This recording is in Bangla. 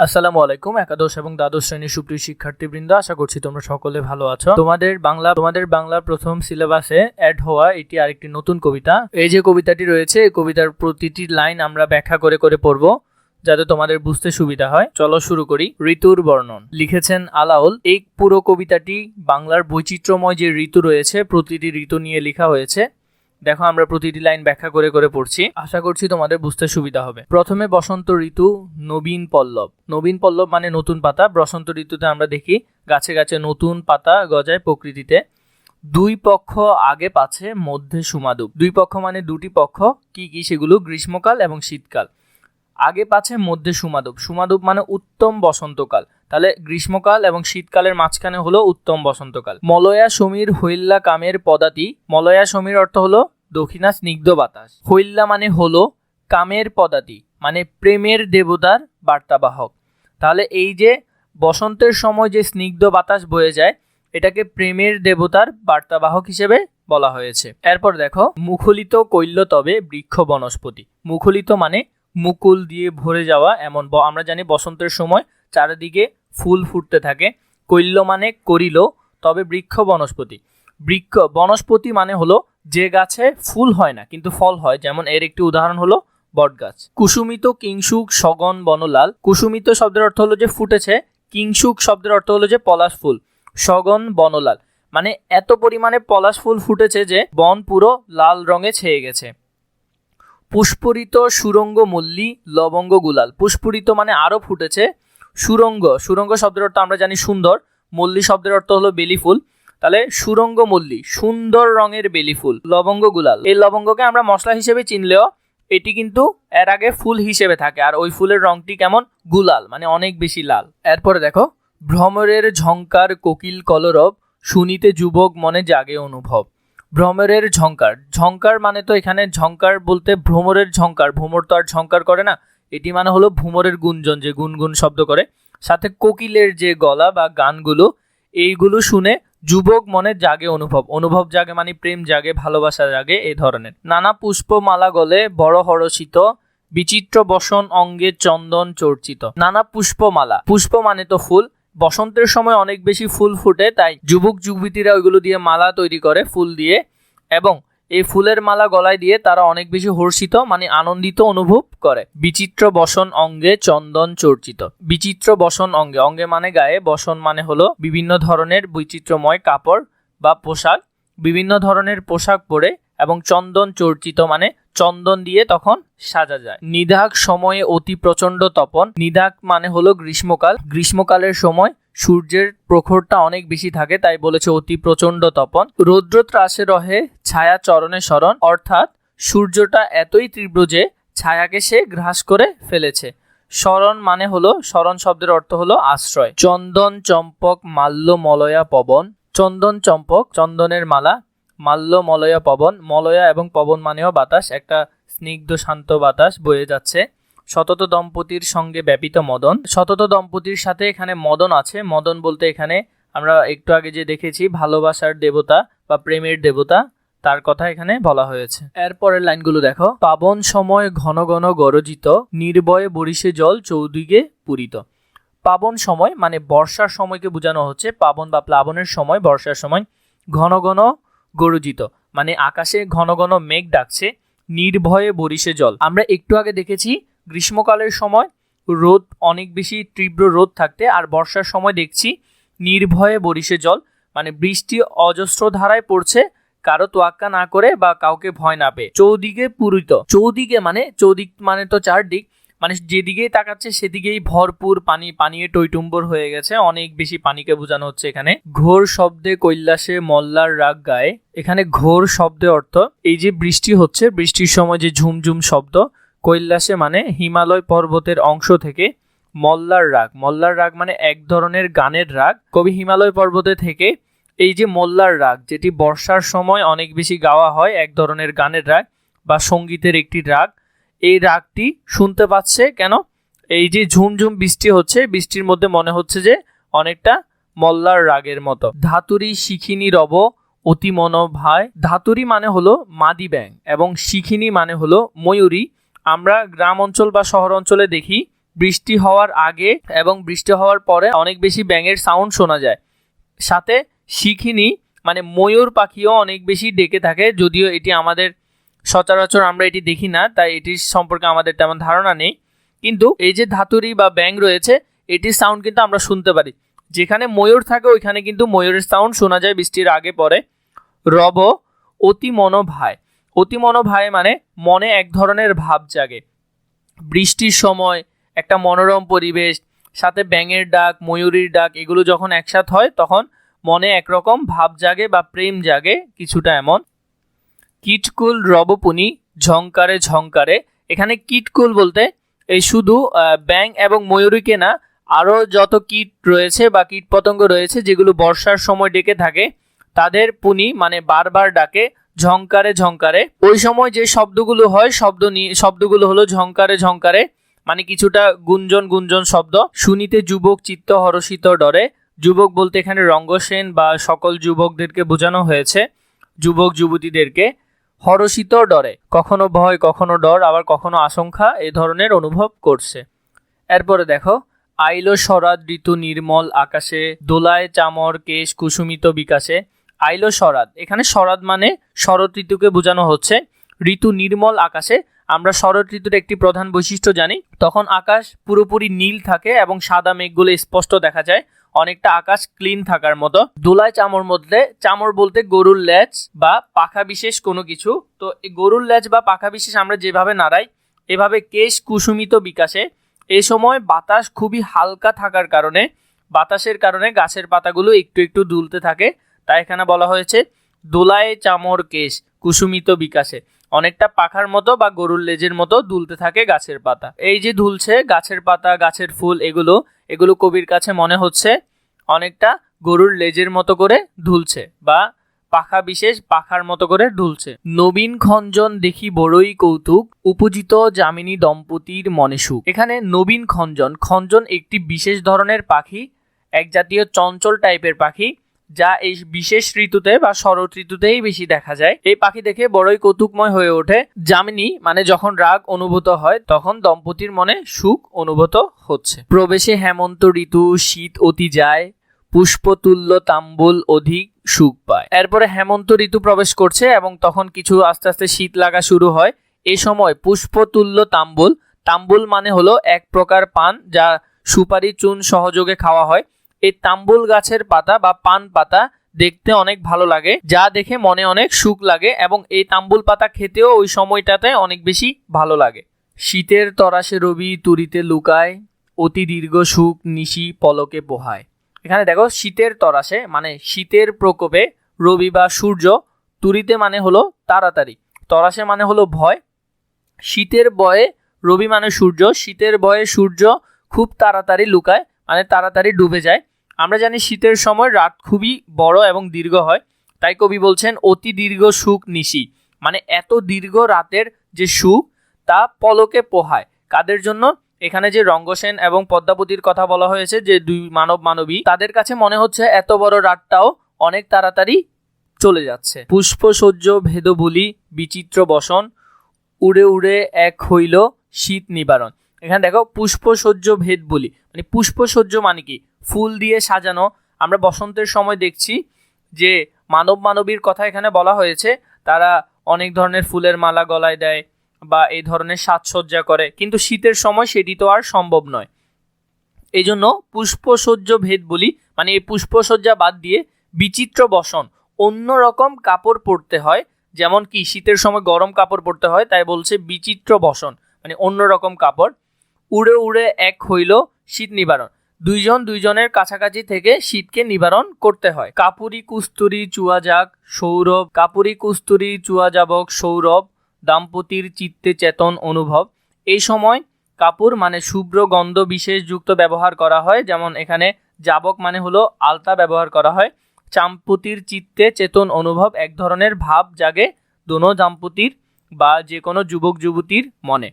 আসসালামু আলাইকুম, একাদশ এবং দ্বাদশ শ্রেণির সুপ্রিয় শিক্ষার্থীবৃন্দ, আশা করছি তোমরা সকলে ভালো আছো। তোমাদের বাংলা, তোমাদের বাংলার প্রথম সিলেবাসে অ্যাড হওয়া এটি আরেকটি নতুন কবিতা। এই যে কবিতাটি রয়েছে, এই কবিতার প্রতিটি লাইন আমরা ব্যাখ্যা করে করে পড়ব, যাতে তোমাদের বুঝতে সুবিধা হয়। চলো শুরু করি। ঋতুর বর্ণন। লিখেছেন আলাউল। এই পুরো কবিতাটি বাংলার বৈচিত্র্যময় যে ঋতু রয়েছে, প্রতিটি ঋতু নিয়ে লেখা হয়েছে। দেখো, আমরা প্রতিটি লাইন ব্যাখ্যা করে করে পড়ছি। আশা করছি তোমাদের বুঝতে সুবিধা হবে। প্রথমে বসন্ত ঋতু, নবীন পল্লব। নবীন পল্লব মানে নতুন পাতা। বসন্ত ঋতুতে আমরা দেখি, গাছে গাছে নতুন পাতা গজায় প্রকৃতিতে। দুই পক্ষ আগে পাছে, মধ্যে সুমাদুপ। দুই পক্ষ মানে দুটি পক্ষ, কি কি সেগুলো গ্রীষ্মকাল এবং শীতকাল। আগে পাছে, মধ্যে সুমাদুপ। সুমাদুপ মানে উত্তম বসন্তকাল। তাহলে গ্রীষ্মকাল এবং শীতকালের মাঝখানে হলো উত্তম বসন্তকাল। মলয়া সমীর হৈল্লা কামের পদাতি। মলয়া সমীর অর্থ হলো দক্ষিণা স্নিগ্ধ বাতাস। হৈল্লা মানে হলো কামের পদাতি মানে প্রেমের দেবতার বার্তাবাহক। তাহলে এই যে বসন্তের সময় যে স্নিগ্ধ বাতাস বয়ে যায়, এটাকে প্রেমের দেবতার বার্তাবাহক হিসেবে বলা হয়েছে। এরপর দেখো, মুখলিত কৈল্য তবে বৃক্ষ বনস্পতি। মুখলিত মানে মুকুল দিয়ে ভরে যাওয়া এমন আমরা জানি বসন্তের সময় চারিদিকে ফুল ফুটতে থাকে। কৈল্য মানে করিল, তবে বৃক্ষ বনস্পতি। বৃক্ষ বনস্পতি মানে হলো যে গাছে ফুল হয় না, কিন্তু ফল হয়, যেমন এর একটি উদাহরণ হলো বটগাছ। কুসুমিত কিংসুক সগন বনলাল। কুসুমিত শব্দের অর্থ হলো যে ফুটেছে, কিংসুক শব্দের অর্থ হলো যে পলাশ ফুল। সগন বনলাল। মানে এত পরিমাণে পলাশ ফুল ফুটেছে যে বন পুরো লাল রঙে ছেয়ে গেছে। পুষ্পরিত সুরঙ্গ মল্লী লবঙ্গ গুলাল। পুষ্পরিত মানে আরও ফুটেছে সুরঙ্গ। সুরঙ্গ শব্দের অর্থ আমরা জানি সুন্দর। মল্লী শব্দের অর্থ হলো বেলি ফুল। তাহলে সুরঙ্গ মল্লী, সুন্দর রঙের বেলি ফুল, লবঙ্গ গুলাল। এই লবঙ্গকে আমরা মশলা হিসেবে চিনলেও এটি কিন্তু এর আগে ফুল হিসেবে থাকে, আর ওই ফুলের রংটি কেমন? গুলাল মানে অনেক বেশি লাল। এরপরে দেখো, ভ্রমরের ঝঙ্কার কোকিল কলরব, শুনিতে যুবক মনে জাগে অনুভব। ভ্রমরের ঝঙ্কার ঝঙ্কার মানে তো এখানে ঝঙ্কার বলতে ভ্রমরের ঝঙ্কার ভ্রমর তো আর ঝঙ্কার করে না, এটি মানে হলো ভ্রমরের গুঞ্জন, যে গুনগুন শব্দ করে। সাথে কোকিলের যে গলা বা গানগুলো, এইগুলো শুনে যুবক মনে জাগে অনুভব। অনুভব জাগে মানে প্রেম জাগে, ভালোবাসা জাগে এ ধরনের। নানা পুষ্পমালা গলে বড় হরষিত বিচিত্র বসন অঙ্গে চন্দন চর্চিত। নানা পুষ্পমালা। পুষ্প মানে তো ফুল। বসন্তের সময় অনেক বেশি ফুল ফুটে, তাই যুবক যুবতীরা ওইগুলো দিয়ে মালা তৈরি করে, ফুল দিয়ে। এবং এই ফুলের মালা গলায় দিয়ে তারা অনেক বেশি হর্ষিত মানে আনন্দিত অনুভব করে। বিচিত্র বসন অঙ্গে চন্দন চর্চিত। বিচিত্র বসন অঙ্গে অঙ্গে মানে গায়ে, বসন মানে হলো বিভিন্ন ধরনের বৈচিত্র্যময় কাপড় বা পোশাক। বিভিন্ন ধরনের পোশাক পরে এবং চন্দন চর্চিত মানে চন্দন দিয়ে তখন সাজা যায়। নিদাক সময়ে অতি প্রচণ্ড তপন। নিদাক মানে হলো গ্রীষ্মকাল। গ্রীষ্মকালের সময় সূর্যের প্রখরটা অনেক বেশি থাকে, তাই বলেছে অতি প্রচণ্ড তপন। রৌদ্র ত্রাসে রহে ছায়া চরণে স্মরণ অর্থাৎ সূর্যটা এতই তীব্র যে ছায়াকে সে গ্রাস করে ফেলেছে। স্মরণ মানে হলো স্মরণ শব্দের অর্থ হলো আশ্রয়। চন্দন, চম্পক, মাল্য, মলয়া, পবন। চন্দন, চম্পক, চন্দনের মালা, মাল্য, মলয়া, পবন। মলয়া এবং পবন মানেও বাতাস, একটা স্নিগ্ধ, শান্ত বাতাস বয়ে যাচ্ছে। শতত দম্পতির সঙ্গে ব্যাপিত মদন। শতত দম্পতির সাথে এখানে মদন আছে। মদন বলতে এখানে আমরা একটু আগে যে দেখেছি, ভালোবাসার দেবতা বা প্রেমের দেবতা, তার কথা এখানে বলা হয়েছে। এরপরের লাইনগুলো দেখো। পাবন সময় ঘন ঘন গরজিত নির্ভয়ে বরিশে জল চৌদিকে পূরিত। পাবন সময় মানে বর্ষার সময়কে বোঝানো হচ্ছে। পাবন বা প্লাবনের সময়, বর্ষার সময় ঘন ঘন গরজিত। মানে আকাশে ঘন ঘন মেঘ ডাকছে, নির্ভয়ে বরিশে জল। আমরা একটু আগে দেখেছি গ্রীষ্মকালের সময় রোদ অনেক বেশি তীব্র রোদ থাকতে, আর বর্ষার সময় দেখছি নির্ভয়ে বরিশে জল মানে বৃষ্টি অজস্র ধারায় পড়ছে, কারও তোয়াক্কা না করে বা কাউকে ভয় না পেয়ে। চৌদিকে পূরিত, চৌদিকে মানে চৌদিক মানে তো চারদিক মানে যেদিকেই তাকাচ্ছে সেদিকেই ভরপুর পানি, পানিয়ে টইটুম্বর হয়ে গেছে, অনেক বেশি পানিকে বোঝানো হচ্ছে এখানে। ঘোর শব্দে কৈলাসে মল্লার রাগ গায়ে, এখানে ঘোর শব্দে অর্থ, এই যে বৃষ্টি হচ্ছে, বৃষ্টির সময় যে ঝুমঝুম শব্দ কৈলাসে মানে হিমালয় পর্বতের অংশ থেকে মল্লার রাগ। মল্লার রাগ মানে এক ধরনের গানের রাগ। কবি হিমালয় পর্বতে থেকে এই যে মল্লার রাগ, যেটি বর্ষার সময় অনেক বেশি গাওয়া হয়, এক ধরনের গানের রাগ বা সঙ্গীতের একটি রাগ, এই রাগটি শুনতে পাচ্ছে কেন? এই যে ঝুমঝুম বৃষ্টি হচ্ছে, বৃষ্টির মধ্যে মনে হচ্ছে যে অনেকটা মল্লার রাগের মতো। ধাতুরি শিখিনী রব অতি মনোভায়। ধাতুরি মানে হলো মাদি ব্যাং এবং শিখিনী মানে হলো ময়ূরী। আমরা গ্রাম অঞ্চল বা শহর অঞ্চলে দেখি বৃষ্টি হওয়ার আগে এবং বৃষ্টি হওয়ার পরে অনেক বেশি ব্যাঙের সাউন্ড শোনা যায়। সাথে শিখিনি মানে ময়ূর পাখিও অনেক বেশি ডেকে থাকে, যদিও এটি আমাদের সচরাচর আমরা এটি দেখি না, তাই এটির সম্পর্কে আমাদের তেমন ধারণা নেই। কিন্তু এই যে ধাতুরি বা ব্যাং রয়েছে, এটির সাউন্ড কিন্তু আমরা শুনতে পারি। যেখানে ময়ূর থাকে, ওইখানে কিন্তু ময়ূরের সাউন্ড শোনা যায় বৃষ্টির আগে পরে। রব অতি মনোভায়। অতি মনোভায় মানে মনে এক ধরনের ভাব জাগে। বৃষ্টির সময় একটা মনোরম পরিবেশ, সাথে ব্যাঙের ডাক, ময়ূরীর ডাক, এগুলো যখন একসাথ হয়, তখন মনে একরকম ভাব জাগে বা প্রেম জাগে কিছুটা এমন। কিটকুল রবপুনি, ঝংকারে ঝংকারে, এখানে কিটকুল বলতে এই শুধু ব্যাঙ এবং ময়ূরীকে না আরও যত কীট রয়েছে বা কীট পতঙ্গ রয়েছে, যেগুলো বর্ষার সময় ডেকে থাকে, তাদের পুনি মানে বারবার ডাকে ঝংকারে ঝংকারে। ওই সময় যে শব্দগুলো হয়, শব্দ নিয়ে শব্দগুলো হলো ঝংকারে ঝংকারে মানে কিছুটা গুঞ্জন গুঞ্জন শব্দ। শুনিতে যুবক চিত্ত হরষিত ডরে। যুবক বলতে এখানে রঙ্গসেন বা সকল যুবকদেরকে বোঝানো হয়েছে, যুবক যুবতীদেরকে। হরষিত ডরে। কখনো ভয়, কখনো ডর, আবার কখনো আশঙ্কা এ ধরনের অনুভব করছে। এরপরে দেখো, আইলো শরৎ ঋতু নির্মল আকাশে, দোলায় চামর কেশ কুসুমিত বিকাশে। আইলো শরাদ। এখানে শরাদ মানে শরৎ ঋতুকে বোঝানো হচ্ছে। ঋতু নির্মল আকাশে। আমরা শরৎ ঋতুর একটি প্রধান বৈশিষ্ট্য জানি। তখন আকাশ পুরোপুরি নীল থাকে এবং সাদা মেঘগুলো স্পষ্ট দেখা যায়। অনেকটা আকাশ ক্লিন থাকার মতো। দোলায় চামর মধ্যে, চামর বলতে গরুর ল্যাজ বা পাখা বিশেষ কোনো কিছু। তো এই গরুর ল্যাজ বা পাখা বিশেষ আমরা যেভাবে নাড়াই, এভাবে কেশ কুসুমিত বিকাশে। এ সময় বাতাস খুবই হালকা থাকার কারণে, বাতাসের কারণে গাছের পাতাগুলো একটু একটু দুলতে থাকে। তাই এখানে বলা হয়েছে দোলায় চামর কেশ, কুসুমিত বিকাশে। অনেকটা পাখার মতো বা গরুর লেজের মতো দুলতে থাকে গাছের পাতা। এই যে দুলছে, গাছের পাতা, গাছের ফুল, এগুলো এগুলো কবির কাছে মনে হচ্ছে অনেকটা গরুর লেজের মতো করে দুলছে বা পাখা বিশেষ পাখার মতো করে ঢুলছে নবীন খঞ্জন দেখি বড়ই কৌতুক, উপজিত যামিনী দম্পতির মনে সুখ। এখানে নবীন খঞ্জন খঞ্জন একটি বিশেষ ধরনের পাখি, এক জাতীয় চঞ্চল টাইপের পাখি যা এই বিশেষ ঋতুতে বা শরৎ ঋতুতেই বেশি দেখা যায়। এই পাখি দেখে বড়ই কৌতুকময় হয়ে ওঠে। যামিনী মানে যখন রাগ অনুভূত হয়, তখন দম্পতির মনে সুখ অনুভূত হচ্ছে। প্রবেশে হেমন্ত ঋতু, শীত অতি যায়, পুষ্পতুল্য তাম্বুল অধিক সুখ পায়। এরপরে হেমন্ত ঋতু প্রবেশ করছে এবং তখন কিছু আস্তে আস্তে শীত লাগা শুরু হয়। এ সময় পুষ্পতুল্য তাম্বুল তাম্বুল মানে হলো এক প্রকার পান যা সুপারি চুন সহযোগে খাওয়া হয়। এই তাম্বুল গাছের পাতা বা পান পাতা দেখতে অনেক ভালো লাগে, যা দেখে মনে অনেক সুখ লাগে এবং এই তাম্বুল পাতা খেতেও ওই সময়টাতে অনেক বেশি ভালো লাগে। শীতের তরাসে রবি তুরিতে লুকায়, অতি দীর্ঘ সুখ নিশি পলকে পোহায়। এখানে দেখো শীতের তরাসে মানে শীতের প্রকোপে রবি বা সূর্য, তুরিতে মানে হলো তাড়াতাড়ি। তরাসে মানে হলো ভয়। শীতের বয়ে রবি মানে সূর্য, শীতের বয়ে সূর্য খুব তাড়াতাড়ি লুকায় মানে তাড়াতাড়ি ডুবে যায়। আমরা জানি শীতের সময় রাত খুবই বড় এবং দীর্ঘ হয়। তাই কবি বলছেন, অতি দীর্ঘ সুখ নিশি। মানে এত দীর্ঘ রাতের যে সুখ, তা পলকে পোহায়। কাদের জন্য? এখানে যে রঙ্গসেন এবং পদ্মাবতীর কথা বলা হয়েছে, যে দুই মানব মানবী, তাদের কাছে মনে হচ্ছে এত বড় রাতটাও অনেক তাড়াতাড়ি চলে যাচ্ছে। পুষ্পসজ্জ ভেদবুলি বিচিত্র বসন, উড়ে উড়ে এক হইল শীত নিবারণ। এখানে দেখো পুষ্পসজ্জ ভেদ বলি। মানে পুষ্পসজ্জ মানে কি? ফুল দিয়ে সাজানো। আমরা বসন্তের সময় দেখছি যে মানব মানবীর কথা এখানে বলা হয়েছে। তারা অনেক ধরনের ফুলের মালা গলায় দেয় বা এই ধরনের সাজসজ্জা করে। কিন্তু শীতের সময় সেটি তো আর সম্ভব নয়। এই জন্য পুষ্পসজ্জ ভেদ বলি মানে এই পুষ্পসজ্জা বাদ দিয়ে বিচিত্র বসন। অন্য রকম কাপড় পরতে হয়, যেমন কি শীতের সময় গরম কাপড় পরতে হয়, তাই বলছে বিচিত্র বসন। মানে অন্য রকম কাপড়। উড়ে উড়ে এক হইল শীত নিবারণ। দুইজন দুইজনের কাছাকাছি থেকে শীতকে নিবারণ করতে হয়। কাপুরি কুস্তুরি চুয়া যাক, সৌরভ। কাপুরি কুস্তুরি চুয়া যাবক, সৌরভ। দাম্পতির চিত্তে চেতন অনুভব। এই সময় কাপুর মানে শুভ্র গন্ধ বিশেষ যুক্ত ব্যবহার করা হয়, যেমন এখানে যাবক মানে হলো আলতা ব্যবহার করা হয়। চাম্পতির চিত্তে চেতন অনুভব, এক ধরনের ভাব জাগে দোনো দাম্পতির বা যে কোনো যুবক যুবতীর মনে।